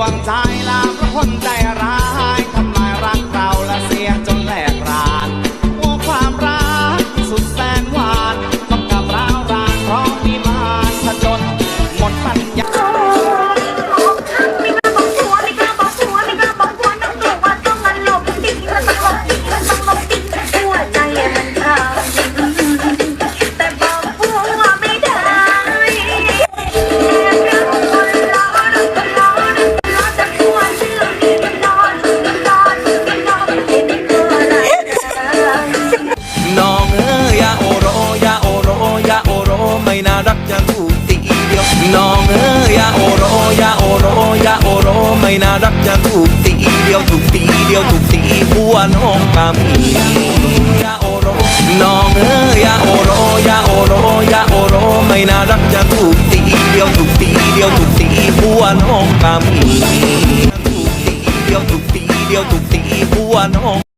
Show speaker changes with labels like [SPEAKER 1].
[SPEAKER 1] วงใจลาเพราะคนใจร้าย
[SPEAKER 2] น้องเอ้ยาโอโรยาโอโรยาโอโรไม่น่ารักจะถูกตีเดียวถูกตีเดียวถูกตีอ้วนองตามียาโอโรน้องเอ้ยาโอโรยาโอโรยาโอโรไม่น่ารักจะถูกตีเดียวถูกตีเดียวถูกตีอ้วนองตามีถูกตีเดียวถูกตีเดียวถูกตีอ้วนหก